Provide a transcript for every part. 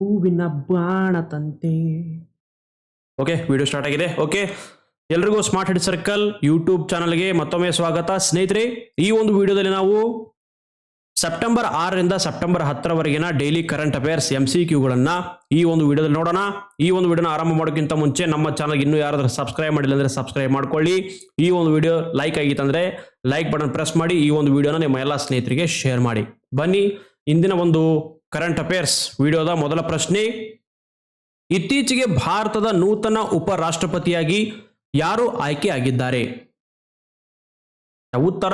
ಹೂವಿನ ಬಾಣ ತಂತೆ ಓಕೆ ವಿಡಿಯೋ ಸ್ಟಾರ್ಟ್ ಆಗಿದೆ. ಓಕೆ ಎಲ್ರಿಗೂ ಸ್ಮಾರ್ಟ್ ಹೆಡ್ ಸರ್ಕಲ್ ಯೂಟ್ಯೂಬ್ ಚಾನಲ್ಗೆ ಮತ್ತೊಮ್ಮೆ ಸ್ವಾಗತ. ಸ್ನೇಹಿತರೆ, ಈ ಒಂದು ವಿಡಿಯೋದಲ್ಲಿ ನಾವು ಸೆಪ್ಟೆಂಬರ್ ಆರರಿಂದ September ಹತ್ತರವರೆಗಿನ daily current affairs M C ಕ್ಯೂಗಳನ್ನು ಈ ಒಂದು ವಿಡಿಯೋದಲ್ಲಿ ನೋಡೋಣ. ಈ ಒಂದು ವಿಡಿಯೋನ ಆರಂಭ ಮಾಡೋಕ್ಕಿಂತ ಮುಂಚೆ ನಮ್ಮ ಚಾನಲ್ಗೆ ಇನ್ನೂ ಯಾರಾದರೂ ಸಬ್ಸ್ಕ್ರೈಬ್ ಮಾಡಿಲ್ಲ ಅಂದರೆ ಸಬ್ಸ್ಕ್ರೈಬ್ ಮಾಡ್ಕೊಳ್ಳಿ. ಈ ಒಂದು ವಿಡಿಯೋ ಲೈಕ್ ಆಗಿತ್ತಂದರೆ ಲೈಕ್ ಬಟನ್ ಪ್ರೆಸ್ ಮಾಡಿ ಈ ಒಂದು ವಿಡಿಯೋನ ನಿಮ್ಮ ಎಲ್ಲ ಸ್ನೇಹಿತರಿಗೆ ಶೇರ್ ಮಾಡಿ. ಬನ್ನಿ, ಇಂದಿನ ಒಂದು ಕರೆಂಟ್ ಅಫೇರ್ಸ್ ವಿಡಿಯೋದ ಮೊದಲ ಪ್ರಶ್ನೆ. ಇತ್ತೀಚೆಗೆ ಭಾರತದ ನೂತನ ಉಪರಾಷ್ಟ್ರಪತಿಯಾಗಿ ಯಾರು ಆಯ್ಕೆಯಾಗಿದ್ದಾರೆ ಉತ್ತರ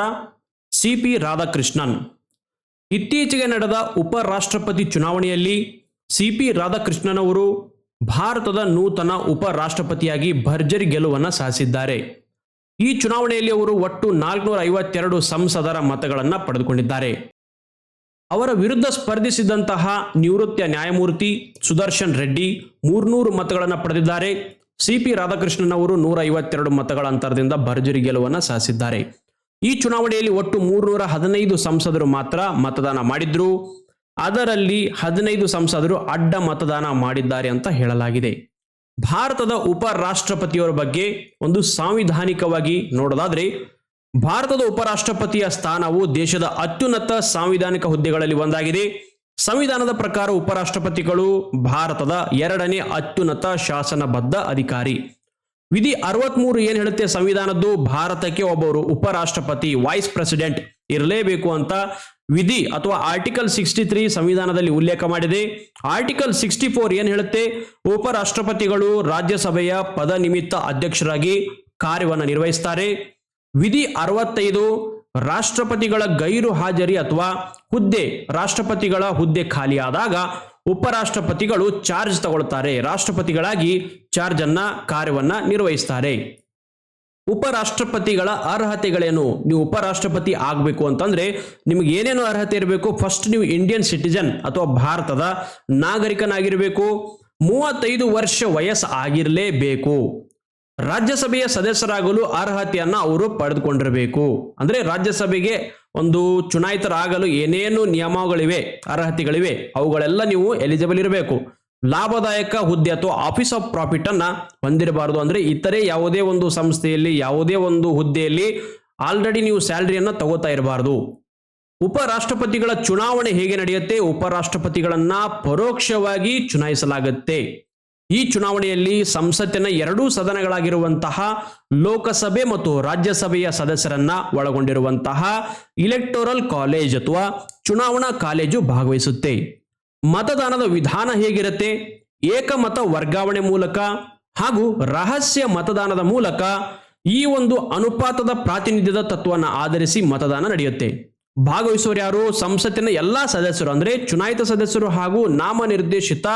ಸಿ ಪಿ ರಾಧಾಕೃಷ್ಣನ್. ಇತ್ತೀಚೆಗೆ ನಡೆದ ಉಪರಾಷ್ಟ್ರಪತಿ ಚುನಾವಣೆಯಲ್ಲಿ ಸಿ ಪಿ ರಾಧಾಕೃಷ್ಣನ್ ಅವರು ಭಾರತದ ನೂತನ ಉಪರಾಷ್ಟ್ರಪತಿಯಾಗಿ ಭರ್ಜರಿ ಗೆಲುವನ್ನು ಸಾಧಿಸಿದ್ದಾರೆ. ಈ ಚುನಾವಣೆಯಲ್ಲಿ ಅವರು ಒಟ್ಟು ನಾಲ್ಕುನೂರ ಐವತ್ತೆರಡು ಸಂಸದರ ಮತಗಳನ್ನು ಪಡೆದುಕೊಂಡಿದ್ದಾರೆ. ಅವರ ವಿರುದ್ಧ ಸ್ಪರ್ಧಿಸಿದಂತಹ ನಿವೃತ್ತ ನ್ಯಾಯಮೂರ್ತಿ ಸುದರ್ಶನ್ ರೆಡ್ಡಿ ಮೂರ್ನೂರು ಮತಗಳನ್ನು ಪಡೆದಿದ್ದಾರೆ. ಸಿ ಪಿ ರಾಧಾಕೃಷ್ಣನ್ ಅವರು ನೂರ ಐವತ್ತೆರಡು ಮತಗಳ ಅಂತರದಿಂದ ಭರ್ಜರಿ ಗೆಲುವನ್ನು ಸಾಧಿಸಿದ್ದಾರೆ. ಈ ಚುನಾವಣೆಯಲ್ಲಿ ಒಟ್ಟು ಮೂರ್ನೂರ ಹದಿನೈದು ಸಂಸದರು ಮಾತ್ರ ಮತದಾನ ಮಾಡಿದ್ರು. ಅದರಲ್ಲಿ ಹದಿನೈದು ಸಂಸದರು ಅಡ್ಡ ಮತದಾನ ಮಾಡಿದ್ದಾರೆ ಅಂತ ಹೇಳಲಾಗಿದೆ. ಭಾರತದ ಉಪರಾಷ್ಟ್ರಪತಿಯವರ ಬಗ್ಗೆ ಒಂದು ಸಾಂವಿಧಾನಿಕವಾಗಿ ನೋಡೋದಾದ್ರೆ ಭಾರತದ ಉಪರಾಷ್ಟ್ರಪತಿಯ ಸ್ಥಾನವು ದೇಶದ ಅತ್ಯುನ್ನತ ಸಾಂವಿಧಾನಿಕ ಹುದ್ದೆಗಳಲ್ಲಿ ಒಂದಾಗಿದೆ. ಸಂವಿಧಾನದ ಪ್ರಕಾರ ಉಪರಾಷ್ಟ್ರಪತಿಗಳು ಭಾರತದ ಎರಡನೇ ಅತ್ಯುನ್ನತ ಶಾಸನಬದ್ಧ ಅಧಿಕಾರಿ. ವಿಧಿ ಅರವತ್ಮೂರು ಏನ್ ಹೇಳುತ್ತೆ ಸಂವಿಧಾನದ್ದು? ಭಾರತಕ್ಕೆ ಒಬ್ಬರು ಉಪರಾಷ್ಟ್ರಪತಿ, ವೈಸ್ ಪ್ರೆಸಿಡೆಂಟ್ ಇರಲೇಬೇಕು ಅಂತ ವಿಧಿ ಅಥವಾ ಆರ್ಟಿಕಲ್ ಸಿಕ್ಸ್ಟಿ ತ್ರೀ ಸಂವಿಧಾನದಲ್ಲಿ ಉಲ್ಲೇಖ ಮಾಡಿದೆ. ಆರ್ಟಿಕಲ್ ಸಿಕ್ಸ್ಟಿ ಫೋರ್ ಏನ್ ಹೇಳುತ್ತೆ? ಉಪರಾಷ್ಟ್ರಪತಿಗಳು ರಾಜ್ಯಸಭೆಯ ಪದ ನಿಮಿತ್ತ ಅಧ್ಯಕ್ಷರಾಗಿ ಕಾರ್ಯವನ್ನು ನಿರ್ವಹಿಸ್ತಾರೆ. ವಿಧಿ ಅರವತ್ತೈದು, ರಾಷ್ಟ್ರಪತಿಗಳ ಗೈರು ಹಾಜರಿ ಅಥವಾ ಹುದ್ದೆ, ರಾಷ್ಟ್ರಪತಿಗಳ ಹುದ್ದೆ ಖಾಲಿಯಾದಾಗ ಉಪರಾಷ್ಟ್ರಪತಿಗಳು ಚಾರ್ಜ್ ತಗೊಳ್ತಾರೆ. ರಾಷ್ಟ್ರಪತಿಗಳಾಗಿ ಚಾರ್ಜ್ ಅನ್ನ, ಕಾರ್ಯವನ್ನ ನಿರ್ವಹಿಸ್ತಾರೆ. ಉಪರಾಷ್ಟ್ರಪತಿಗಳ ಅರ್ಹತೆಗಳೇನು? ನೀವು ಉಪರಾಷ್ಟ್ರಪತಿ ಆಗಬೇಕು ಅಂತಂದ್ರೆ ನಿಮ್ಗೆ ಏನೇನು ಅರ್ಹತೆ ಇರಬೇಕು? ಫಸ್ಟ್ ನೀವು ಇಂಡಿಯನ್ ಸಿಟಿಜನ್ ಅಥವಾ ಭಾರತದ ನಾಗರಿಕನಾಗಿರಬೇಕು. ಮೂವತ್ತೈದು ವರ್ಷ ವಯಸ್ಸು ಆಗಿರಲೇಬೇಕು. ರಾಜ್ಯಸಭೆಯ ಸದಸ್ಯರಾಗಲು ಅರ್ಹತೆಯನ್ನ ಅವರು ಪಡೆದುಕೊಂಡಿರಬೇಕು. ಅಂದ್ರೆ ರಾಜ್ಯಸಭೆಗೆ ಒಂದು ಚುನಾಯಿತರಾಗಲು ಏನೇನು ನಿಯಮಗಳಿವೆ, ಅರ್ಹತೆಗಳಿವೆ, ಅವುಗಳೆಲ್ಲ ನೀವು ಎಲಿಜಿಬಲ್ ಇರಬೇಕು. ಲಾಭದಾಯಕ ಹುದ್ದೆ ಅಥವಾ ಆಫೀಸ್ ಆಫ್ ಪ್ರಾಫಿಟ್ ಅನ್ನ ಹೊಂದಿರಬಾರದು. ಅಂದ್ರೆ ಇತರೆ ಯಾವುದೇ ಒಂದು ಸಂಸ್ಥೆಯಲ್ಲಿ, ಯಾವುದೇ ಒಂದು ಹುದ್ದೆಯಲ್ಲಿ ಆಲ್ರೆಡಿ ನೀವು ಸ್ಯಾಲರಿಯನ್ನ ತಗೋತಾ ಇರಬಾರದು. ಉಪರಾಷ್ಟ್ರಪತಿಗಳ ಚುನಾವಣೆ ಹೇಗೆ ನಡೆಯುತ್ತೆ? ಉಪರಾಷ್ಟ್ರಪತಿಗಳನ್ನ ಪರೋಕ್ಷವಾಗಿ ಚುನಾಯಿಸಲಾಗುತ್ತೆ. ಈ ಚುನಾವಣೆಯಲ್ಲಿ ಸಂಸತ್ತಿನ ಎರಡೂ ಸದನಗಳಾಗಿರುವಂತಹ ಲೋಕಸಭೆ ಮತ್ತು ರಾಜ್ಯಸಭೆಯ ಸದಸ್ಯರನ್ನ ಒಳಗೊಂಡಿರುವಂತಹ ಇಲೆಕ್ಟೋರಲ್ ಕಾಲೇಜ್ ಅಥವಾ ಚುನಾವಣಾ ಕಾಲೇಜು ಭಾಗವಹಿಸುತ್ತೆ. ಮತದಾನದ ವಿಧಾನ ಹೇಗಿರುತ್ತೆ? ಏಕಮತ ವರ್ಗಾವಣೆ ಮೂಲಕ ಹಾಗೂ ರಹಸ್ಯ ಮತದಾನದ ಮೂಲಕ ಈ ಒಂದು ಅನುಪಾತದ ಪ್ರಾತಿನಿಧ್ಯದ ತತ್ವವನ್ನು ಆಧರಿಸಿ ಮತದಾನ ನಡೆಯುತ್ತೆ. ಭಾಗವಹಿಸೋರು ಯಾರು? ಸಂಸತ್ತಿನ ಎಲ್ಲಾ ಸದಸ್ಯರು, ಅಂದ್ರೆ ಚುನಾಯಿತ ಸದಸ್ಯರು ಹಾಗೂ ನಾಮನಿರ್ದೇಶಿತ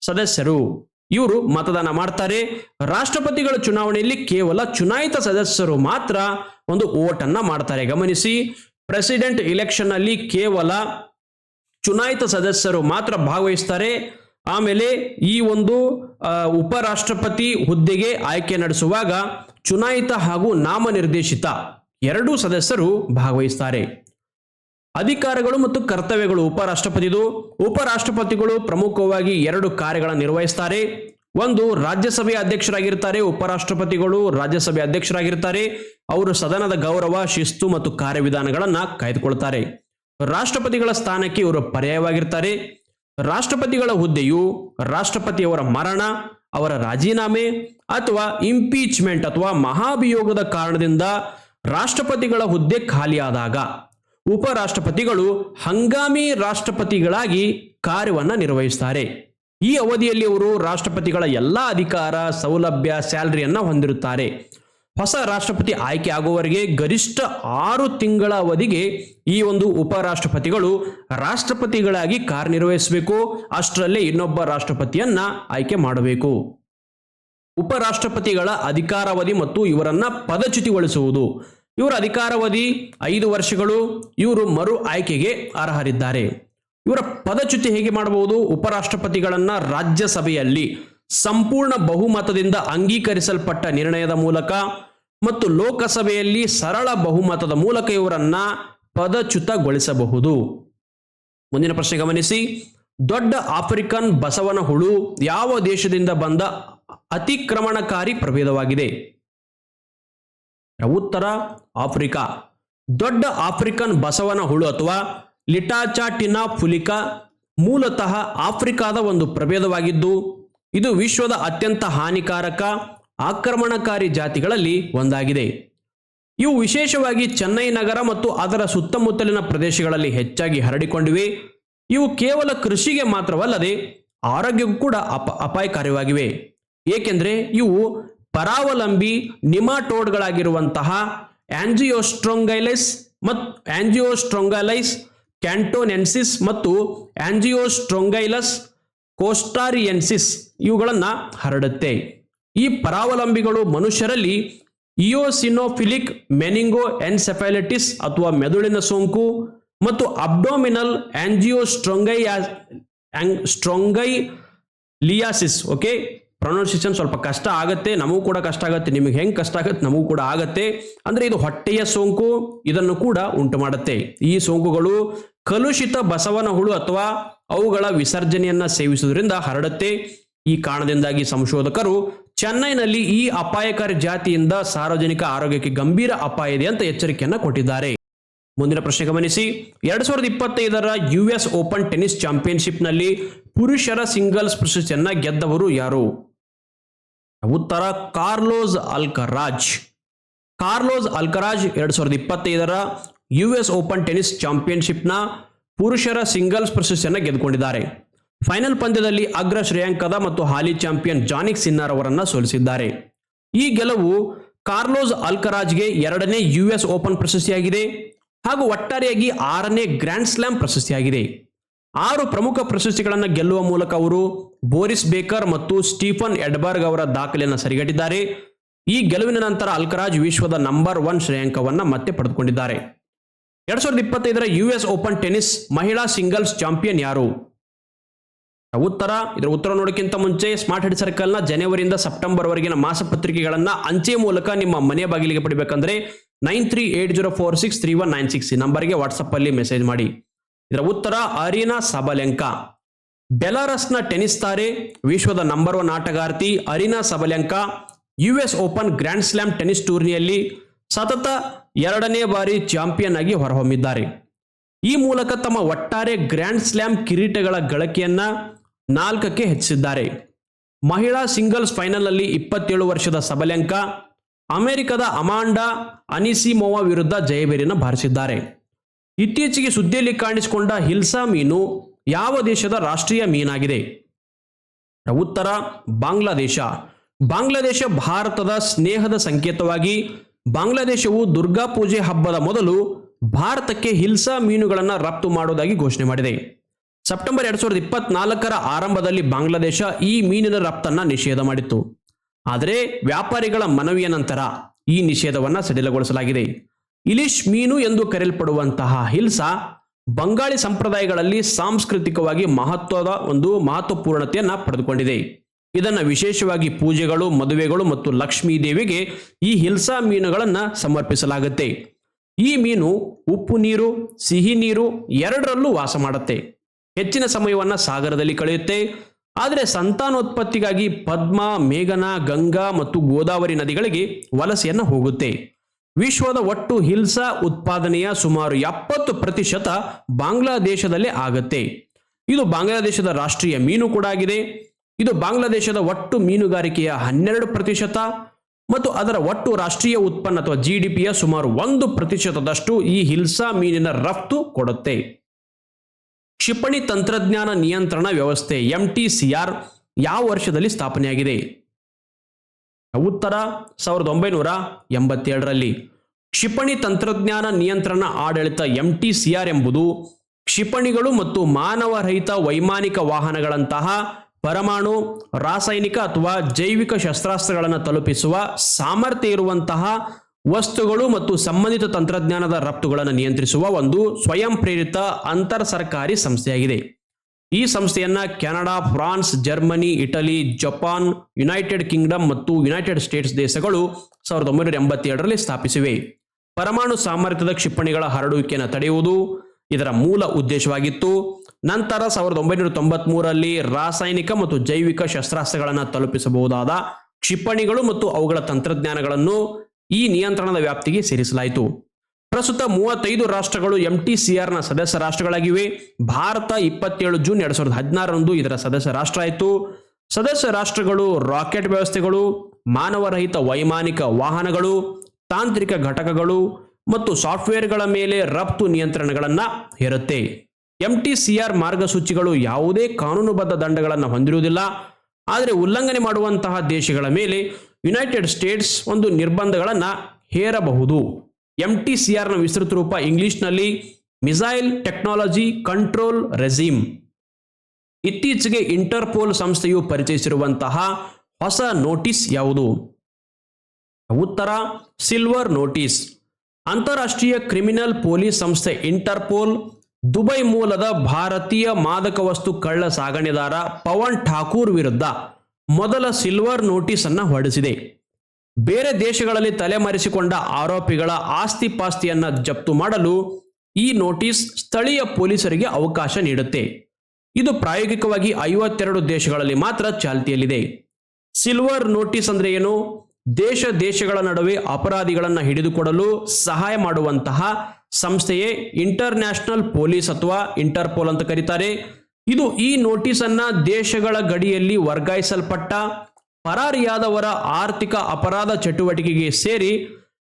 ಸದಸ್ಯರು. ಇವರು ಮತದಾನ ಮಾಡ್ತಾರೆ. ರಾಷ್ಟ್ರಪತಿಗಳ ಚುನಾವಣೆಯಲ್ಲಿ ಕೇವಲ ಚುನಾಯಿತ ಸದಸ್ಯರು ಮಾತ್ರ ಒಂದು ಓಟನ್ನ ಮಾಡ್ತಾರೆ. ಗಮನಿಸಿ ಪ್ರೆಸಿಡೆಂಟ್ ಇಲೆಕ್ಷನ್ ಅಲ್ಲಿ ಕೇವಲ ಚುನಾಯಿತ ಸದಸ್ಯರು ಮಾತ್ರ ಭಾಗವಹಿಸ್ತಾರೆ. ಆಮೇಲೆ ಈ ಒಂದು ಉಪರಾಷ್ಟ್ರಪತಿ ಹುದ್ದೆಗೆ ಆಯ್ಕೆ ನಡೆಸುವಾಗ ಚುನಾಯಿತ ಹಾಗೂ ನಾಮನಿರ್ದೇಶಿತ ಎರಡೂ ಸದಸ್ಯರು ಭಾಗವಹಿಸ್ತಾರೆ. ಅಧಿಕಾರಗಳು ಮತ್ತು ಕರ್ತವ್ಯಗಳು. ಉಪರಾಷ್ಟ್ರಪತಿದು. ಉಪರಾಷ್ಟ್ರಪತಿಗಳು ಪ್ರಮುಖವಾಗಿ ಎರಡು ಕಾರ್ಯಗಳನ್ನು ನಿರ್ವಹಿಸ್ತಾರೆ. ಒಂದು, ರಾಜ್ಯಸಭೆಯ ಅಧ್ಯಕ್ಷರಾಗಿರ್ತಾರೆ. ಉಪರಾಷ್ಟ್ರಪತಿಗಳು ರಾಜ್ಯಸಭೆ ಅಧ್ಯಕ್ಷರಾಗಿರ್ತಾರೆ. ಅವರು ಸದನದ ಗೌರವ, ಶಿಸ್ತು ಮತ್ತು ಕಾರ್ಯವಿಧಾನಗಳನ್ನು ಕಾಯ್ದುಕೊಳ್ತಾರೆ. ರಾಷ್ಟ್ರಪತಿಗಳ ಸ್ಥಾನಕ್ಕೆ ಇವರು ಪರ್ಯಾಯವಾಗಿರ್ತಾರೆ. ರಾಷ್ಟ್ರಪತಿಗಳ ಹುದ್ದೆಯು ರಾಷ್ಟ್ರಪತಿಯವರ ಮರಣ, ಅವರ ರಾಜೀನಾಮೆ ಅಥವಾ ಇಂಪೀಚ್ಮೆಂಟ್ ಅಥವಾ ಮಹಾಭಿಯೋಗದ ಕಾರಣದಿಂದ ರಾಷ್ಟ್ರಪತಿಗಳ ಹುದ್ದೆ ಖಾಲಿಯಾದಾಗ. ಉಪರಾಷ್ಟ್ರಪತಿಗಳು ಹಂಗಾಮಿ ರಾಷ್ಟ್ರಪತಿಗಳಾಗಿ ಕಾರ್ಯವನ್ನು ನಿರ್ವಹಿಸ್ತಾರೆ. ಈ ಅವಧಿಯಲ್ಲಿ ಅವರು ರಾಷ್ಟ್ರಪತಿಗಳ ಎಲ್ಲ ಅಧಿಕಾರ, ಸೌಲಭ್ಯ, ಸ್ಯಾಲರಿಯನ್ನ ಹೊಂದಿರುತ್ತಾರೆ. ಹೊಸ ರಾಷ್ಟ್ರಪತಿ ಆಯ್ಕೆ ಆಗುವವರೆಗೆ ಗರಿಷ್ಠ ಆರು ತಿಂಗಳ ಅವಧಿಗೆ ಈ ಒಂದು ಉಪರಾಷ್ಟ್ರಪತಿಗಳು ರಾಷ್ಟ್ರಪತಿಗಳಾಗಿ ಕಾರ್ಯನಿರ್ವಹಿಸಬೇಕು. ಅಷ್ಟರಲ್ಲೇ ಇನ್ನೊಬ್ಬ ರಾಷ್ಟ್ರಪತಿಯನ್ನ ಆಯ್ಕೆ ಮಾಡಬೇಕು. ಉಪರಾಷ್ಟ್ರಪತಿಗಳ ಅಧಿಕಾರಾವಧಿ ಮತ್ತು ಇವರನ್ನ ಪದಚ್ಯುತಿಗೊಳಿಸುವುದು. ಇವರ ಅಧಿಕಾರಾವಧಿ ಐದು ವರ್ಷಗಳು, ಇವರು ಮರು ಆಯ್ಕೆಗೆ ಅರ್ಹರಿದ್ದಾರೆ. ಇವರ ಪದಚ್ಯುತಿ ಹೇಗೆ ಮಾಡಬಹುದು? ಉಪರಾಷ್ಟ್ರಪತಿಗಳನ್ನ ರಾಜ್ಯಸಭೆಯಲ್ಲಿ ಸಂಪೂರ್ಣ ಬಹುಮತದಿಂದ ಅಂಗೀಕರಿಸಲ್ಪಟ್ಟ ನಿರ್ಣಯದ ಮೂಲಕ ಮತ್ತು ಲೋಕಸಭೆಯಲ್ಲಿ ಸರಳ ಬಹುಮತದ ಮೂಲಕ ಇವರನ್ನ ಪದಚ್ಯುತಗೊಳಿಸಬಹುದು. ಮುಂದಿನ ಪ್ರಶ್ನೆ ಗಮನಿಸಿ. ದೊಡ್ಡ ಆಫ್ರಿಕನ್ ಬಸವನ ಹುಳು ಯಾವ ದೇಶದಿಂದ ಬಂದ ಅತಿಕ್ರಮಣಕಾರಿ ಪ್ರಭೇದವಾಗಿದೆ? ಉತ್ತರ ಆಫ್ರಿಕಾ. ದೊಡ್ಡ ಆಫ್ರಿಕನ್ ಬಸವನ ಹುಳು ಅಥವಾ ಲಿಟಾಚಾಟಿನಾ ಫುಲಿಕಾ ಮೂಲತಃ ಆಫ್ರಿಕಾದ ಒಂದು ಪ್ರಭೇದವಾಗಿದ್ದು, ಇದು ವಿಶ್ವದ ಅತ್ಯಂತ ಹಾನಿಕಾರಕ, ಆಕ್ರಮಣಕಾರಿ ಜಾತಿಗಳಲ್ಲಿ ಒಂದಾಗಿದೆ. ಇವು ವಿಶೇಷವಾಗಿ ಚೆನ್ನೈ ನಗರ ಮತ್ತು ಅದರ ಸುತ್ತಮುತ್ತಲಿನ ಪ್ರದೇಶಗಳಲ್ಲಿ ಹೆಚ್ಚಾಗಿ ಹರಡಿಕೊಂಡಿವೆ. ಇವು ಕೇವಲ ಕೃಷಿಗೆ ಮಾತ್ರವಲ್ಲದೆ ಆರೋಗ್ಯಕ್ಕೂ ಕೂಡ ಅಪ ಅಪಾಯಕಾರಿಯಾಗಿವೆ ಏಕೆಂದರೆ ಇವು ಪರಾವಲಂಬಿ ನಿಮಾಟೋಡ್ಗಳಾಗಿರುವಂತಹ ಆಂಜಿಯೋಸ್ಟ್ರೊಂಗೈಲೈಸ್ ಮತ್ತು ಆಂಜಿಯೋಸ್ಟ್ರೊಂಗಲೈಸ್ ಕ್ಯಾಂಟೋನೆನ್ಸಿಸ್ ಮತ್ತು ಆಂಜಿಯೋಸ್ಟ್ರೊಂಗೈಲಸ್ ಕೋಸ್ಟಾರಿಯನ್ಸಿಸ್ ಇವುಗಳನ್ನು ಹರಡುತ್ತೆ. ಈ ಪರಾವಲಂಬಿಗಳು ಮನುಷ್ಯರಲ್ಲಿ ಇಯೋಸಿನೋಫಿಲಿಕ್ ಮೆನಿಂಗೋ ಎನ್ಸೆಫೈಲಿಟಿಸ್ ಅಥವಾ ಮೆದುಳಿನ ಸೋಂಕು ಮತ್ತು abdominal angiostrongyliasis okay pronunciation ಸ್ವಲ್ಪ ಕಷ್ಟ ಆಗತ್ತೆ, ನಮಗೂ ಕೂಡ ಕಷ್ಟ ಆಗುತ್ತೆ, ನಿಮಗೆ ಹೆಂಗೆ ಕಷ್ಟ ಆಗುತ್ತೆ, ನಮಗೂ ಕೂಡ ಆಗತ್ತೆ. ಅಂದ್ರೆ ಇದು ಹೊಟ್ಟೆಯ ಸೋಂಕು, ಇದನ್ನು ಕೂಡ ಉಂಟು ಮಾಡುತ್ತೆ. ಈ ಸೋಂಕುಗಳು ಕಲುಷಿತ ಬಸವನ ಹುಳು ಅಥವಾ ಅವುಗಳ ವಿಸರ್ಜನೆಯನ್ನ ಸೇವಿಸುವುದರಿಂದ ಹರಡುತ್ತೆ. ಈ ಕಾರಣದಿಂದಾಗಿ ಸಂಶೋಧಕರು, ಚೆನ್ನೈನಲ್ಲಿ ಈ ಅಪಾಯಕಾರಿ ಜಾತಿಯಿಂದ ಸಾರ್ವಜನಿಕ ಆರೋಗ್ಯಕ್ಕೆ ಗಂಭೀರ ಅಪಾಯ ಇದೆ ಅಂತ ಎಚ್ಚರಿಕೆಯನ್ನ ಕೊಟ್ಟಿದ್ದಾರೆ. ಮುಂದಿನ ಪ್ರಶ್ನೆ ಗಮನಿಸಿ, ಎರಡ್ ಸಾವಿರದ ಇಪ್ಪತ್ತೈದರ ಯು ಎಸ್ ಓಪನ್ ಟೆನಿಸ್ ಚಾಂಪಿಯನ್ಶಿಪ್ನಲ್ಲಿ ಪುರುಷರ ಸಿಂಗಲ್ಸ್ ಪ್ರಶಸ್ತಿಯನ್ನ ಗೆದ್ದವರು ಯಾರು? ಉತ್ತರ ಕಾರ್ಲೋಸ್ ಅಲ್ಕರಾಜ್. ಕಾರ್ಲೋಸ್ ಅಲ್ಕರಾಜ್ ಎರಡು ಸಾವಿರದ ಇಪ್ಪತ್ತೈದರ ಯು ಎಸ್ ಓಪನ್ ಟೆನಿಸ್ ಚಾಂಪಿಯನ್ಶಿಪ್ನ ಪುರುಷರ ಸಿಂಗಲ್ಸ್ ಪ್ರಶಸ್ತಿಯನ್ನು ಗೆದ್ದುಕೊಂಡಿದ್ದಾರೆ. ಫೈನಲ್ ಪಂದ್ಯದಲ್ಲಿ ಅಗ್ರ ಶ್ರೇಯಾಂಕದ ಮತ್ತು ಹಾಲಿ ಚಾಂಪಿಯನ್ ಜಾನಿಕ್ ಸಿನ್ನಾರ್ ಅವರನ್ನು ಸೋಲಿಸಿದ್ದಾರೆ. ಈ ಗೆಲುವು ಕಾರ್ಲೋಸ್ ಅಲ್ಕರಾಜ್ಗೆ ಎರಡನೇ ಯು ಎಸ್ ಓಪನ್ ಪ್ರಶಸ್ತಿಯಾಗಿದೆ ಹಾಗೂ ಒಟ್ಟಾರೆಯಾಗಿ ಆರನೇ ಗ್ರ್ಯಾಂಡ್ ಸ್ಲ್ಯಾಮ್ ಪ್ರಶಸ್ತಿಯಾಗಿದೆ. ಆರು ಪ್ರಮುಖ ಪ್ರಶಸ್ತಿಗಳನ್ನು ಗೆಲ್ಲುವ ಮೂಲಕ ಅವರು ಬೋರಿಸ್ ಬೇಕರ್ ಮತ್ತು ಸ್ಟೀಫನ್ ಎಡ್ಬರ್ಗ್ ಅವರ ದಾಖಲೆಯನ್ನು ಸರಿಗಟ್ಟಿದ್ದಾರೆ. ಈ ಗೆಲುವಿನ ನಂತರ ಅಲ್ಕರಾಜ್ ವಿಶ್ವದ ನಂಬರ್ ಒನ್ ಶ್ರೇಯಾಂಕವನ್ನು ಮತ್ತೆ ಪಡೆದುಕೊಂಡಿದ್ದಾರೆ. ಎರಡ್ ಸಾವಿರದ ಇಪ್ಪತ್ತೈದರ ಯು ಎಸ್ ಓಪನ್ ಟೆನಿಸ್ ಮಹಿಳಾ ಸಿಂಗಲ್ಸ್ ಚಾಂಪಿಯನ್ ಯಾರು? ಉತ್ತರ, ಇದರ ಉತ್ತರ ನೋಡೋಕ್ಕಿಂತ ಮುಂಚೆ ಸ್ಮಾರ್ಟ್ ಹೆಡ್ ಸರ್ಕಲ್ನ ಜನವರಿಯಿಂದ ಸೆಪ್ಟೆಂಬರ್ ವರೆಗಿನ ಮಾಸಪತ್ರಿಕೆಗಳನ್ನು ಅಂಚೆ ಮೂಲಕ ನಿಮ್ಮ ಮನೆಯ ಬಾಗಿಲಿಗೆ ಪಡಿಬೇಕಂದ್ರೆ nine three eight zero four six three one nine six ಈ ನಂಬರ್ಗೆ ವಾಟ್ಸಪ್ ಅಲ್ಲಿ ಮೆಸೇಜ್ ಮಾಡಿ. ಇದರ ಉತ್ತರ ಅರೀನಾ ಸಬಲೆಂಕ ಬೆಲಾರಸ್ನ ಟೆನಿಸ್ ತಾರೆ ವಿಶ್ವದ ನಂಬರ್ ಒನ್ ಆಟಗಾರ್ತಿ Aryna Sabalenka U S open grand slam tennis ಟೂರ್ನಿಯಲ್ಲಿ ಸತತ ಎರಡನೇ ಬಾರಿ ಚಾಂಪಿಯನ್ ಆಗಿ ಹೊರಹೊಮ್ಮಿದ್ದಾರೆ. ಈ ಮೂಲಕ ತಮ್ಮ ಒಟ್ಟಾರೆ ಗ್ರ್ಯಾಂಡ್ ಸ್ಲಾಮ್ ಕಿರೀಟಗಳ ಗಳಿಕೆಯನ್ನ ನಾಲ್ಕಕ್ಕೆ ಹೆಚ್ಚಿಸಿದ್ದಾರೆ. ಮಹಿಳಾ ಸಿಂಗಲ್ಸ್ ಫೈನಲ್ನಲ್ಲಿ ಇಪ್ಪತ್ತೇಳು ವರ್ಷದ ಸಬಲೆಂಕ ಅಮೆರಿಕದ ಅಮಾಂಡಾ ಅನಿಸಿಮೋವಾ ವಿರುದ್ಧ ಜಯಬೇರಿನ ಬಾರಿಸಿದ್ದಾರೆ. ಇತ್ತೀಚೆಗೆ ಸುದ್ದಿಯಲ್ಲಿ ಕಾಣಿಸಿಕೊಂಡ ಹಿಲ್ಸಾ ಮೀನು ಯಾವ ದೇಶದ ರಾಷ್ಟ್ರೀಯ ಮೀನಾಗಿದೆ? ಉತ್ತರ, ಬಾಂಗ್ಲಾದೇಶ. ಬಾಂಗ್ಲಾದೇಶ ಭಾರತದ ಸ್ನೇಹದ ಸಂಕೇತವಾಗಿ ಬಾಂಗ್ಲಾದೇಶವು ದುರ್ಗಾ ಪೂಜೆ ಹಬ್ಬದ ಮೊದಲು ಭಾರತಕ್ಕೆ ಹಿಲ್ಸಾ ಮೀನುಗಳನ್ನು ರಫ್ತು ಮಾಡುವುದಾಗಿ ಘೋಷಣೆ ಮಾಡಿದೆ. ಸೆಪ್ಟೆಂಬರ್ ಎರಡ್ ಸಾವಿರದ ಇಪ್ಪತ್ನಾಲ್ಕರ ಆರಂಭದಲ್ಲಿ ಬಾಂಗ್ಲಾದೇಶ ಈ ಮೀನಿನ ರಫ್ತನ್ನ ನಿಷೇಧ ಮಾಡಿತ್ತು. ಆದರೆ ವ್ಯಾಪಾರಿಗಳ ಮನವಿಯ ನಂತರ ಈ ನಿಷೇಧವನ್ನು ಸಡಿಲಗೊಳಿಸಲಾಗಿದೆ. ಇಲಿಶ್ ಮೀನು ಎಂದು ಕರೆಯಲ್ಪಡುವಂತಹ ಹಿಲ್ಸಾ, ಬಂಗಾಳಿ ಸಂಪ್ರದಾಯಗಳಲ್ಲಿ ಸಾಂಸ್ಕೃತಿಕವಾಗಿ ಮಹತ್ವದ ಒಂದು ಮಹತ್ವಪೂರ್ಣತೆಯನ್ನ ಪಡೆದುಕೊಂಡಿದೆ. ಇದನ್ನ ವಿಶೇಷವಾಗಿ ಪೂಜೆಗಳು, ಮದುವೆಗಳು ಮತ್ತು ಲಕ್ಷ್ಮೀ ದೇವಿಗೆ ಈ ಹಿಲ್ಸಾ ಮೀನುಗಳನ್ನ ಸಮರ್ಪಿಸಲಾಗುತ್ತೆ. ಈ ಮೀನು ಉಪ್ಪು ನೀರು, ಸಿಹಿ ನೀರು ಎರಡರಲ್ಲೂ ವಾಸ ಮಾಡುತ್ತೆ. ಹೆಚ್ಚಿನ ಸಮಯವನ್ನ ಸಾಗರದಲ್ಲಿ ಕಳೆಯುತ್ತೆ. ಆದರೆ ಸಂತಾನೋತ್ಪತ್ತಿಗಾಗಿ ಪದ್ಮ, ಮೇಘನ, ಗಂಗಾ ಮತ್ತು ಗೋದಾವರಿ ನದಿಗಳಿಗೆ ವಲಸೆಯನ್ನು ಹೋಗುತ್ತೆ. ವಿಶ್ವದ ಒಟ್ಟು ಹಿಲ್ಸಾ ಉತ್ಪಾದನೆಯ ಸುಮಾರು ಎಪ್ಪತ್ತು ಪ್ರತಿಶತ ಬಾಂಗ್ಲಾದೇಶದಲ್ಲಿ ಆಗತ್ತೆ. ಇದು ಬಾಂಗ್ಲಾದೇಶದ ರಾಷ್ಟ್ರೀಯ ಮೀನು ಕೂಡ ಆಗಿದೆ. ಇದು ಬಾಂಗ್ಲಾದೇಶದ ಒಟ್ಟು ಮೀನುಗಾರಿಕೆಯ ಹನ್ನೆರಡು ಪ್ರತಿಶತ ಮತ್ತು ಅದರ ಒಟ್ಟು ರಾಷ್ಟ್ರೀಯ ಉತ್ಪನ್ನ ಅಥವಾ ಜಿ ಡಿ ಪಿಯ ಸುಮಾರು ಒಂದು ಪ್ರತಿಶತದಷ್ಟು ಈ ಹಿಲ್ಸಾ ಮೀನಿನ ರಫ್ತು ಕೊಡುತ್ತೆ. ಕ್ಷಿಪಣಿ ತಂತ್ರಜ್ಞಾನ ನಿಯಂತ್ರಣ ವ್ಯವಸ್ಥೆ ಎಂ ಟಿ ಸಿ ಆರ್ ಯಾವ ವರ್ಷದಲ್ಲಿ ಸ್ಥಾಪನೆಯಾಗಿದೆ? ಉತ್ತರ ಸಾವಿರದ ಒಂಬೈನೂರ ಎಂಬತ್ತೇಳರಲ್ಲಿ. ಕ್ಷಿಪಣಿ ತಂತ್ರಜ್ಞಾನ ನಿಯಂತ್ರಣ ಆಡಳಿತ ಎಂ ಟಿ ಸಿ ಆರ್ ಎಂಬುದು ಕ್ಷಿಪಣಿಗಳು ಮತ್ತು ಮಾನವರಹಿತ ವೈಮಾನಿಕ ವಾಹನಗಳಂತಹ ಪರಮಾಣು, ರಾಸಾಯನಿಕ ಅಥವಾ ಜೈವಿಕ ಶಸ್ತ್ರಾಸ್ತ್ರಗಳನ್ನು ತಲುಪಿಸುವ ಸಾಮರ್ಥ್ಯ ಇರುವಂತಹ ವಸ್ತುಗಳು ಮತ್ತು ಸಂಬಂಧಿತ ತಂತ್ರಜ್ಞಾನದ ರಫ್ತುಗಳನ್ನು ನಿಯಂತ್ರಿಸುವ ಒಂದು ಸ್ವಯಂ ಪ್ರೇರಿತ ಅಂತರ್ ಸರ್ಕಾರಿ ಸಂಸ್ಥೆಯಾಗಿದೆ. ಈ ಸಂಸ್ಥೆಯನ್ನ Canada, France, Germany, Italy, Japan, United Kingdom ಮತ್ತು ಯುನೈಟೆಡ್ ಸ್ಟೇಟ್ಸ್ ದೇಶಗಳು ಸಾವಿರದ ಒಂಬೈನೂರ ಎಂಬತ್ತೇಳರಲ್ಲಿ ಸ್ಥಾಪಿಸಿವೆ. ಪರಮಾಣು ಸಾಮರ್ಥ್ಯದ ಕ್ಷಿಪಣಿಗಳ ಹರಡುವಿಕೆಯನ್ನು ತಡೆಯುವುದು ಇದರ ಮೂಲ ಉದ್ದೇಶವಾಗಿತ್ತು. ನಂತರ ಸಾವಿರದ ಒಂಬೈನೂರ ತೊಂಬತ್ಮೂರಲ್ಲಿ ರಾಸಾಯನಿಕ ಮತ್ತು ಜೈವಿಕ ಶಸ್ತ್ರಾಸ್ತ್ರಗಳನ್ನು ತಲುಪಿಸಬಹುದಾದ ಕ್ಷಿಪಣಿಗಳು ಮತ್ತು ಅವುಗಳ ತಂತ್ರಜ್ಞಾನಗಳನ್ನು ಈ ನಿಯಂತ್ರಣದ ವ್ಯಾಪ್ತಿಗೆ ಸೇರಿಸಲಾಯಿತು. ಪ್ರಸ್ತುತ ಮೂವತ್ತೈದು ರಾಷ್ಟ್ರಗಳು ಎಂಟಿಸಿಆರ್ನ ಸದಸ್ಯ ರಾಷ್ಟ್ರಗಳಾಗಿವೆ. ಭಾರತ ಇಪ್ಪತ್ತೇಳು ಜೂನ್ ಎರಡ್ ಸಾವಿರದ ಹದಿನಾರರಂದು ಇದರ ಸದಸ್ಯ ರಾಷ್ಟ್ರ ಆಯಿತು. ಸದಸ್ಯ ರಾಷ್ಟ್ರಗಳು ರಾಕೆಟ್ ವ್ಯವಸ್ಥೆಗಳು, ಮಾನವರಹಿತ ವೈಮಾನಿಕ ವಾಹನಗಳು ತಾಂತ್ರಿಕ ಘಟಕಗಳು ಮತ್ತು ಸಾಫ್ಟ್ವೇರ್ಗಳ ಮೇಲೆ ರಫ್ತು ನಿಯಂತ್ರಣಗಳನ್ನು ಹೇರುತ್ತೆ. ಎಂಟಿಸಿಆರ್ ಮಾರ್ಗಸೂಚಿಗಳು ಯಾವುದೇ ಕಾನೂನುಬದ್ಧ ದಂಡಗಳನ್ನು ಹೊಂದಿರುವುದಿಲ್ಲ. ಆದರೆ ಉಲ್ಲಂಘನೆ ಮಾಡುವಂತಹ ದೇಶಗಳ ಮೇಲೆ ಯುನೈಟೆಡ್ ಸ್ಟೇಟ್ಸ್ ಒಂದು ನಿರ್ಬಂಧಗಳನ್ನು ಹೇರಬಹುದು. ಎಂ ಟಿ ಸಿ ಆರ್ನ ವಿಸ್ತೃತ ರೂಪ ಇಂಗ್ಲಿಷ್ನಲ್ಲಿ ಮಿಸೈಲ್ ಟೆಕ್ನಾಲಜಿ ಕಂಟ್ರೋಲ್ ರೆಸಿಮ್ ಇತ್ತೀಚೆಗೆ ಇಂಟರ್ಪೋಲ್ ಸಂಸ್ಥೆಯು ಪರಿಚಯಿಸಿರುವಂತಹ ಹೊಸ ನೋಟಿಸ್ ಯಾವುದು? ಉತ್ತರ, ಸಿಲ್ವರ್ ನೋಟಿಸ್. ಅಂತಾರಾಷ್ಟ್ರೀಯ ಕ್ರಿಮಿನಲ್ ಪೊಲೀಸ್ ಸಂಸ್ಥೆ ಇಂಟರ್ಪೋಲ್, ದುಬೈ ಮೂಲದ ಭಾರತೀಯ ಮಾದಕ ವಸ್ತು ಕಳ್ಳ ಸಾಗಣೆದಾರ ಪವನ್ ಠಾಕೂರ್ ವಿರುದ್ಧ ಮೊದಲ ಸಿಲ್ವರ್ ನೋಟಿಸ್ ಅನ್ನು ಹೊರಡಿಸಿದೆ. ಬೇರೆ ದೇಶಗಳಲ್ಲಿ ತಲೆಮರೆಸಿಕೊಂಡ ಆರೋಪಿಗಳ ಆಸ್ತಿ ಪಾಸ್ತಿಯನ್ನ ಜಪ್ತು ಮಾಡಲು ಈ ನೋಟಿಸ್ ಸ್ಥಳೀಯ ಪೊಲೀಸರಿಗೆ ಅವಕಾಶ ನೀಡುತ್ತೆ. ಇದು ಪ್ರಾಯೋಗಿಕವಾಗಿ ಐವತ್ತೆರಡು ದೇಶಗಳಲ್ಲಿ ಮಾತ್ರ ಚಾಲ್ತಿಯಲ್ಲಿದೆ. ಸಿಲ್ವರ್ ನೋಟಿಸ್ ಅಂದ್ರೆ ಏನು? ದೇಶ ದೇಶಗಳ ನಡುವೆ ಅಪರಾಧಿಗಳನ್ನು ಹಿಡಿದುಕೊಡಲು ಸಹಾಯ ಮಾಡುವಂತಹ ಸಂಸ್ಥೆಯೇ ಇಂಟರ್ನ್ಯಾಷನಲ್ ಪೊಲೀಸ್ ಅಥವಾ ಇಂಟರ್ಪೋಲ್ ಅಂತ ಕರೀತಾರೆ. ಇದು ಈ ನೋಟಿಸ್ ಅನ್ನ ದೇಶಗಳ ಗಡಿಯಲ್ಲಿ ವರ್ಗಾಯಿಸಲ್ಪಟ್ಟ ಪರಾರಿಯಾದವರ ಆರ್ಥಿಕ ಅಪರಾಧ ಚಟುವಟಿಕೆಗೆ ಸೇರಿ